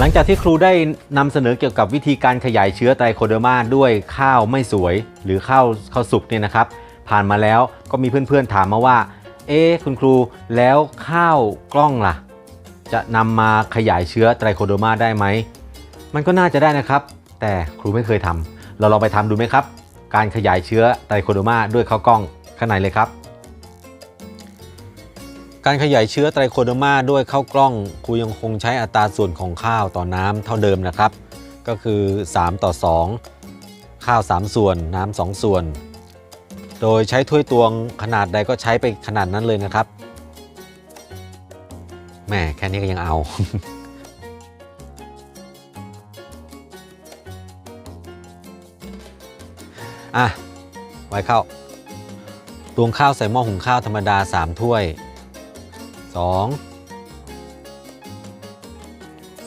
หลังจากที่ครูได้นำเสนอเกี่ยวกับวิธีการขยายเชื้อไตรโคเดอร์มาด้วยข้าวไม่สวย หรือข้าวข้าวสุกเนี่ยนะครับ ผ่านมาแล้วก็มีเพื่อนๆถามมาว่า เอ๊คุณครูแล้วข้าวกล้องล่ะ จะนำมาขยายเชื้อไตรโคเดอร์มาได้ไหม มันก็น่าจะได้นะครับ แต่ครูไม่เคยทำเราลองไปทำดูไหมครับ การขยายเชื้อไตรโคเดอร์มาด้วยข้าวกล้องข้างในเลยครับ การขยายเชื้อไตรโคเดอร์มาด้วยข้าวกล้องครูยังคงใช้อัตราส่วนของข้าวต่อน้ำเท่าเดิมนะครับ ก็คือ 3 ต่อ 2 ข้าว 3 ส่วน น้ำ 2 ส่วน โดยใช้ถ้วยตวงขนาดใดก็ใช้ไปขนาดนั้นเลยนะครับแหม่แค่นี้ก็ยังเอาอะไว้ข้าวตวงข้าวใส่หม้อหุงข้าวธรรมดา 3 ถ้วย 2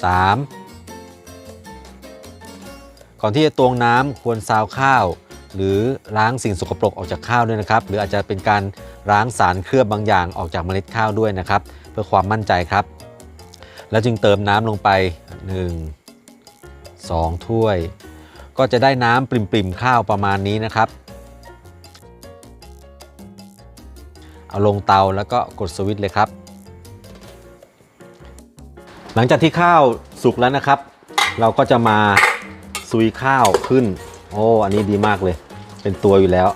3 ก่อนที่จะตวงน้ำควรซาวข้าว หรือล้างสิ่งสกปรกออกจากข้าวด้วยนะครับ หรืออาจจะเป็นการล้างสารเคลือบบางอย่างออกจากเมล็ดข้าวด้วยนะครับ เพื่อความมั่นใจครับ แล้วจึงเติมน้ำลงไป 1 2 ถ้วย ก็จะได้น้ำปริมๆข้าวประมาณนี้นะครับเอาลงเตาแล้วก็กดสวิตช์เลยครับ ลังจากที่ข้าวสุกแล้วนะครับ เราก็จะมาซุยข้าวขึ้น โอ้อันนี้ดีมากเลย เป็นตัวอยู่แล้ว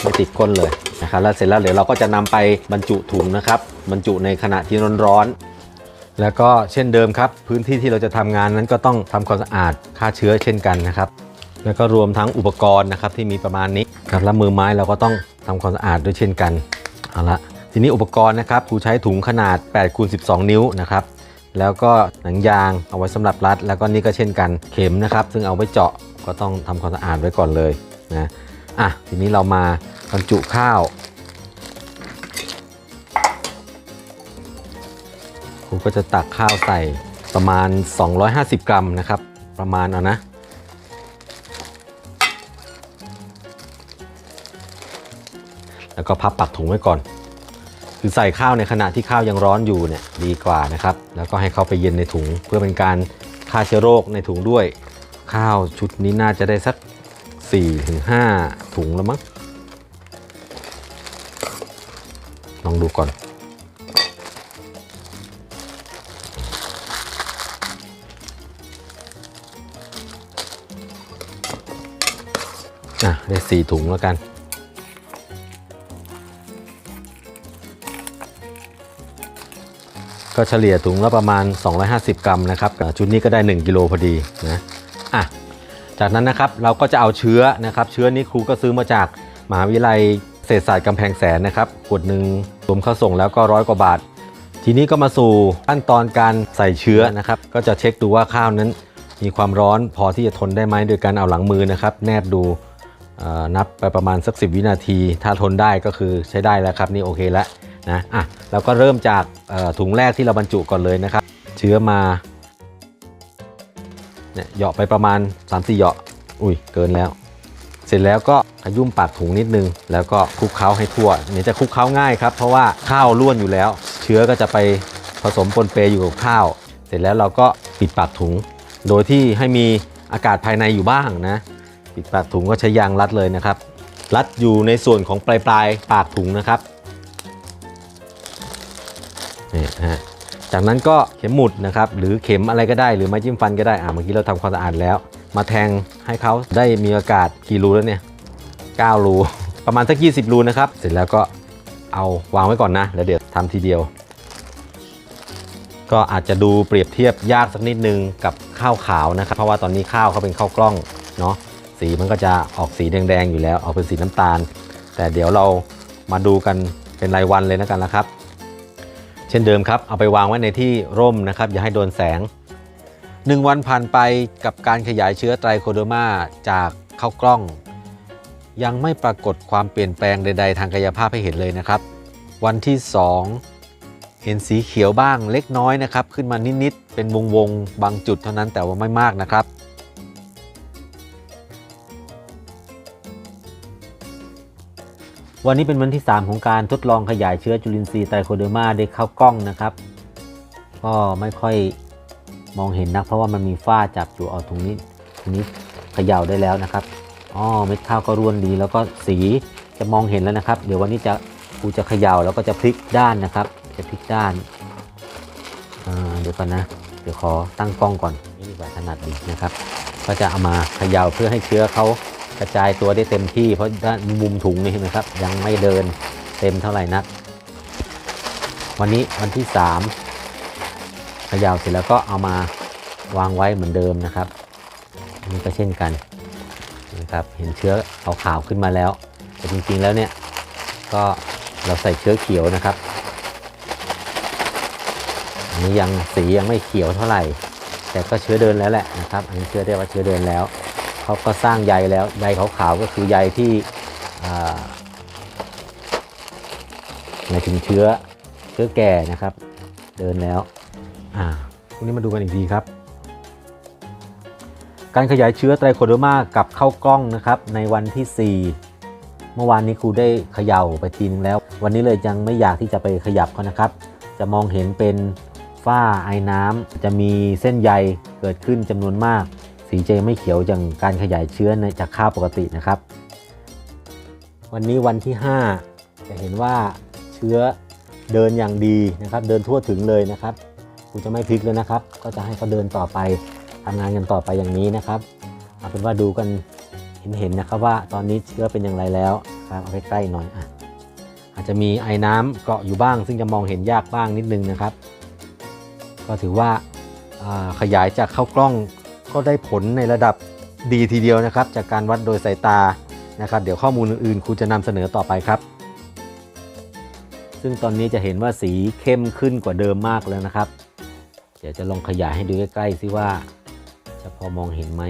ไม่ติดก้นเลยนะครับแล้วเสร็จแล้วเดี๋ยวเราก็จะนำไปบรรจุถุงนะครับ บรรจุในขณะที่ร้อนๆแล้วก็เช่นเดิมครับ พื้นที่ที่เราจะทำงานนั้นก็ต้องทำความสะอาดฆ่าเชื้อเช่นกันนะครับ แล้วก็รวมทั้งอุปกรณ์นะครับที่มีประมาณนี้ครับแล้วมือไม้เราก็ต้องทำความสะอาดด้วยเช่นกันเอาละ ทีนี้อุปกรณ์นะครับครูใช้ถุงขนาด8คูณ12 นิ้วนะครับแล้วก็หนังยางเอาไว้สำหรับรัด แล้วก็นี่ก็เช่นกันเข็มนะครับ ซึ่งเอาไว้เจาะก็ต้องทำความสะอาดไว้ก่อนเลยนะอะทีนี้เรามาบรรจุข้าวครูก็จะตักข้าวใส่ประมาณ 250 กรัมนะครับ ประมาณเอานะแล้วก็พับปักถุงไว้ก่อน คือใส่ข้าวในขณะที่ข้าวยังร้อนอยู่เนี่ยดีกว่านะครับ แล้วก็ให้เข้าไปเย็นในถุง เพื่อเป็นการฆ่าเชื้อโรคในถุงด้วย ข้าวชุดนี้น่าจะได้สัก 4-5 ถุงแล้วมั้งลองดูก่อน อะ ได้4ถุงแล้วกัน ก็เฉลี่ยถุงละประมาณ 250 กรัมนะครับชุดนี้ก็ได้ 1 กิโลพอดีนะอะจากนั้นนะครับเราก็จะเอาเชื้อนะครับเชื้อนี้ครูก็ซื้อมาจากมหาวิทยาลัยเศรษฐศาสตร์กำแพงแสนนะครับขวดหนึ่งรวมค่าส่งแล้วก็ร้อยกว่าบาท ทีนี้ก็มาสู่ขั้นตอนการใส่เชื้อนะครับ ก็จะเช็คดูว่าข้าวนั้น มีความร้อนพอที่จะทนได้ไหมโดยการเอาหลังมือนะครับ แนบดูนับไปประมาณสัก 10 วินาที ถ้าทนได้ก็คือใช้ได้แล้วครับนี่โอเคแล้ว นะอะเราก็เริ่มจากถุงแรกที่เราบรรจุก่อนเลยนะครับ เชื้อมาเนี่ยเหยาะไปประมาณ 3-4เหยาะอุ้ยเกินแล้ว เสร็จแล้วก็ขยุ่มปากถุงนิดนึง แล้วก็คลุกเคล้าให้ทั่วเนี่ยจะคลุกเคล้าง่ายครับ เพราะว่าข้าวล้วนอยู่แล้ว เชื้อก็จะไปผสมปนเปอยู่กับข้าว เสร็จแล้วเราก็ปิดปากถุง โดยที่ให้มีอากาศภายในอยู่บ้างนะ ปิดปากถุงก็ใช้ยางรัดเลยนะครับ รัดอยู่ในส่วนของปลายปลายปากถุงนะครับ นี่ฮะจากนั้นก็เข็มหมุดนะครับหรือเข็มอะไรก็ได้หรือไม้จิ้มฟันก็ได้อ่าเมื่อกี้เราทำความสะอาดแล้ว มาแทงให้เขาได้มีอากาศกี่รูแล้วเนี่ย9รูประมาณสัก20รูนะครับ เสร็จแล้วก็เอาวางไว้ก่อนนะ แล้วเดี๋ยวทำทีเดียว ก็อาจจะดูเปรียบเทียบยากสักนิดนึงกับข้าวขาวนะครับ เพราะว่าตอนนี้ข้าวเขาเป็นข้าวกล้องเนาะสีมันก็จะออกสีแดงๆอยู่แล้ว ออกเป็นสีน้ำตาล แต่เดี๋ยวเรามาดูกันเป็นรายวันเลยนะกันนะครับ ช่นเดิมครับ เอาไปวางไว้ในที่ร่มนะครับ อย่าให้โดนแสง 1 วันผ่านไปกับการขยายเชื้อไตรโคเดมาจากเข้ากล้อง ยังไม่ปรากฏความเปลี่ยนแปลงใด ๆ ทางกายภาพให้เห็นเลยนะครับ วันที่ 2 เห็นสีเขียวบ้างเล็กน้อยนะครับ ขึ้นมานิด ๆ เป็นวง ๆ บางจุดเท่านั้นแต่ว่าไม่มากนะครับ วันนี้เป็นวันที่ 3 ของการทดลองขยายเชื้อจุลินทรีย์ไตรโคเดอร์มาได้เข้ากล้องนะครับ ก็ไม่ค่อยมองเห็นนักเพราะว่ามันมีฝ้าจับอยู่เอาตรงนี้ตรงนี้เขย่าได้แล้วนะครับอ๋อเม็ดข้าวก็ร่วนดี แล้วก็สีจะมองเห็นแล้วนะครับ เดี๋ยววันนี้จะกูจะเขย่าแล้วก็จะพลิกด้านนะครับ จะพลิกด้านเดี๋ยวก่อนนะ เดี๋ยวขอตั้งกล้องก่อนนี่ดีกว่าถนัดดีนะครับ ก็จะเอามาเขย่าเพื่อให้เชื้อเขา กระจายตัวได้เต็มที่เพราะด้านมุมถุงนี่เห็นไหมครับ ยังไม่เดินเต็มเท่าไหร่นัก วันนี้วันที่3ขย่าเสร็จแล้วก็เอามาวางไว้เหมือนเดิมนะครับนนี่ก็เช่นกันนะครับเห็นเชื้อเอาขาวขึ้นมาแล้ว แต่จริงๆแล้วเนี่ยก็เราใส่เชื้อเขียวนะครับอันนี้ยังสียังไม่เขียวเท่าไหร่ แต่ก็เชื้อเดินแล้วแหละนะครับ อันนี้เชื้อได้ว่าเชื้อเดินแล้ว เขาก็สร้างใยแล้วใยขาวๆก็คือใยที่อ่าหมายถึงเชื้อเชื้อแก่นะครับ เดินแล้วอ่าพรุ่งนี้มาดูกันอีกทีครับ การขยายเชื้อไตรโคเดมากับเข้ากล้องนะครับ ในวันที่ 4 เมื่อวานนี้ครูได้เขย่าไปทีนึงแล้ว วันนี้เลยยังไม่อยากที่จะไปขยับเขานะครับ จะมองเห็นเป็นฝ้าไอ้น้ำจะมีเส้นใยเกิดขึ้นจำนวนมาก สีจไม่เขียวอย่างการขยายเชื้อจากข้าวปกตินะครับ วันนี้วันที่ 5 จะเห็นว่าเชื้อเดินอย่างดีนะครับ เดินทั่วถึงเลยนะครับครูจะไม่พลิกเลยนะครับ ก็จะให้เขาเดินต่อไปทำงานกันต่อไปอย่างนี้นะครับเอาเป็นว่าดูกันเห็นๆนะครับว่าตอนนี้เชื้อเป็นอย่างไรแล้วครับเอาใกล้ๆหน่อยอะอาจจะมีไอ้น้ำเกาะอยู่บ้าง ซึ่งจะมองเห็นยากบ้างนิดนึงนะครับ ก็ถือว่าขยายจากเข้ากล้อง ก็ได้ผลในระดับดีทีเดียวนะครับ จากการวัดโดยสายตานะครับ เดี๋ยวข้อมูลอื่นๆครูจะนำเสนอต่อไปครับ ซึ่งตอนนี้จะเห็นว่าสีเข้มขึ้นกว่าเดิมมากแล้วนะครับ เดี๋ยวจะลองขยายให้ดูใกล้ๆซิว่าจะพอมองเห็นไหม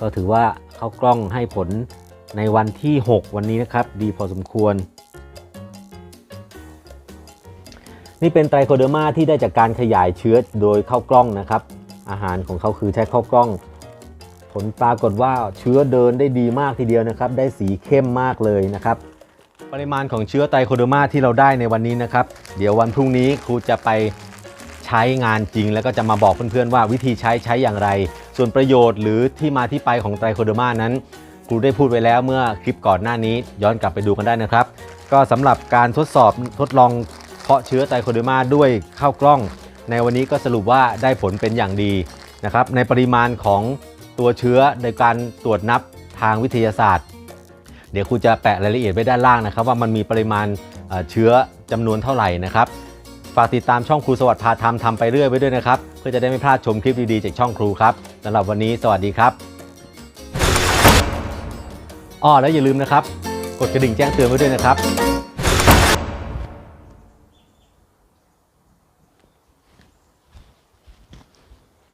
ก็ถือว่าเข้ากล้องให้ผลในวันที่ 6 วันนี้นะครับ ดีพอสมควร นี่เป็นไตรโคเดอร์มาที่ได้จากการขยายเชื้อโดยเข้ากล้องนะครับ อาหารของเขาคือใช้เข้ากล้อง ผลปรากฏว่าเชื้อเดินได้ดีมากทีเดียวนะครับ ได้สีเข้มมากเลยนะครับ ปริมาณของเชื้อไตรโคเดอร์มาที่เราได้ในวันนี้นะครับ เดี๋ยววันพรุ่งนี้ครูจะไปใช้งานจริง แล้วก็จะมาบอกเพื่อนๆว่าวิธีใช้ใช้อย่างไร ส่วนประโยชน์หรือที่มาที่ไปของไตรโคเดอร์มานั้นครูได้พูดไว้แล้วเมื่อคลิปก่อนหน้านี้ ย้อนกลับไปดูกันได้นะครับ ก็สำหรับการทดสอบทดลองเพาะเชื้อไตรโคเดอร์มาด้วยเข้ากล้อง ในวันนี้ก็สรุปว่าได้ผลเป็นอย่างดีนะครับในปริมาณของตัวเชื้อโดยการตรวจนับทางวิทยาศาสตร์ เดี๋ยวครูจะแปะรายละเอียดไว้ด้านล่างนะครับ ว่ามันมีปริมาณเชื้อจำนวนเท่าไหร่นะครับฝากติดตามช่องครูสวัสดิ์พาทำทำไปเรื่อยไว้ด้วยนะครับ เพื่อจะได้ไม่พลาดชมคลิปดีๆจากช่องครูครับสำหรับวันนี้สวัสดีครับอ้อแล้วอย่าลืมนะครับ กดกระดิ่งแจ้งเตือนไว้ด้วยนะครับ